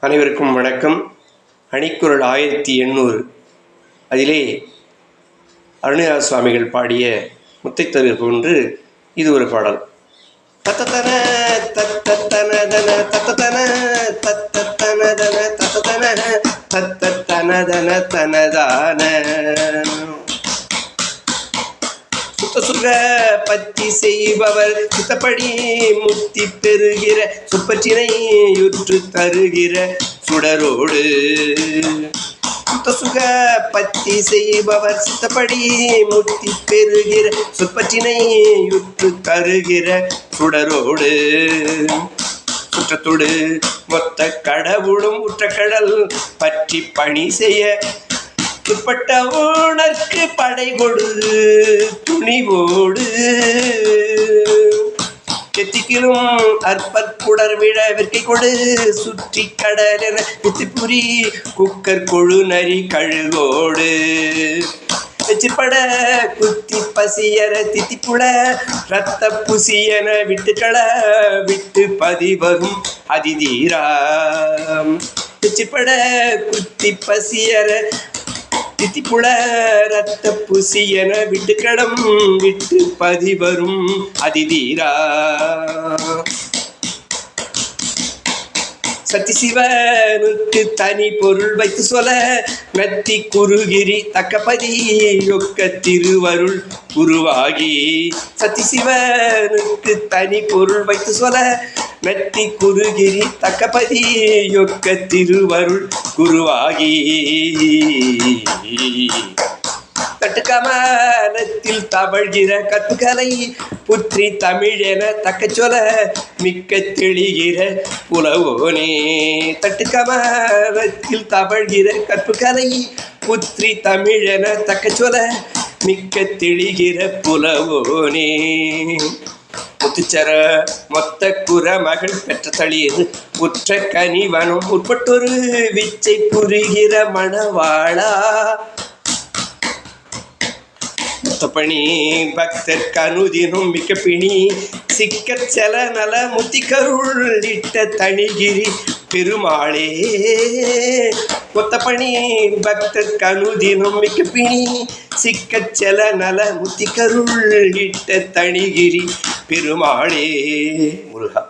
அனைவருக்கும் வணக்கம். அணிக்குரல் ஆயிரத்தி எண்ணூறு. அதிலே அருணகிரி சுவாமிகள் பாடிய முத்தைத்தரு போன்று இது ஒரு பாடல். தன தத்தத்தனதன தத்தத்தன தத்தத்தனதன தத்தத்தன தத்தத்தனதன தனதான சுக பத்தி செய்பவர் சுத்தப்படி முத்தி பெறுகிற சுப்பற்றினை யுற்று தருகிற சுடரோடு. சுக பத்தி செய்பவர் சித்தப்படி முத்தி பெறுகிற சுப்பற்றினை யுற்று தருகிற சுடரோடு. சுற்றத்தோடு மொத்த கடவுளும் உற்ற கடல் பற்றி பணி செய்ய துப்பட்ட உணர்க்கு படை கொடு. துணிவோடு எத்திக்கிலும் அற்பற்புடர் விழ விற்கை கொடு. சுற்றி கடல் என வித்துப்புரி குக்கர் கொழு நரி கழுகோடு. வெச்சிப்பட குத்தி பசியர தித்திப்புட ரத்த புசியன விட்டுக்கள விட்டு பதிவரும் அதிதீராம். வெச்சிப்பட குத்தி பசியர தித்திப்புள ரத்த புசியன விட்டு கடம் விட்டு பதிவரும் அதிதீரா. சத்தி சிவனுக்கு தனி பொருள் வைத்து சொல்ல நத்தி குருகிரி தக்கப்பதி ஒக்க திருவருள் உருவாகி. சத்தி சிவனுக்கு தனி பொருள் வைத்து சொல்ல நத்தி குருகிரி தக்கப்பதி யொக்க திருவருள் குருவாகி. தட்டுக்கமானத்தில் தவழ்கிற கற்புகலை புற்றி தமிழென தக்க சொல மிக்க தெளிகிற புலவோனே. தட்டுக்கமானத்தில் தவழ்கிற கற்புகலை புற்றி தமிழென தக்க சொல மிக்க தெளிகிற புலவோனே. முத்துச்சர மொத்த குற மகள் பெற்ற தளிர் உற்ற கனிவனம் உட்பட்டொரு விச்சை புரிகிற மணவாளா. முத்தப்பணி பக்தர் கனுதினும் மிக்க பிணி. சிக்க செல நல முத்திக்கருள் இட்ட தணிகிரி பெருமாளே. கொத்தப்பணி பக்தர் கனுதினும் மிக்க பிணி. சிக்க செல நல முத்திக்கருள் இட்ட தணிகிரி பெருமாளே முருகா.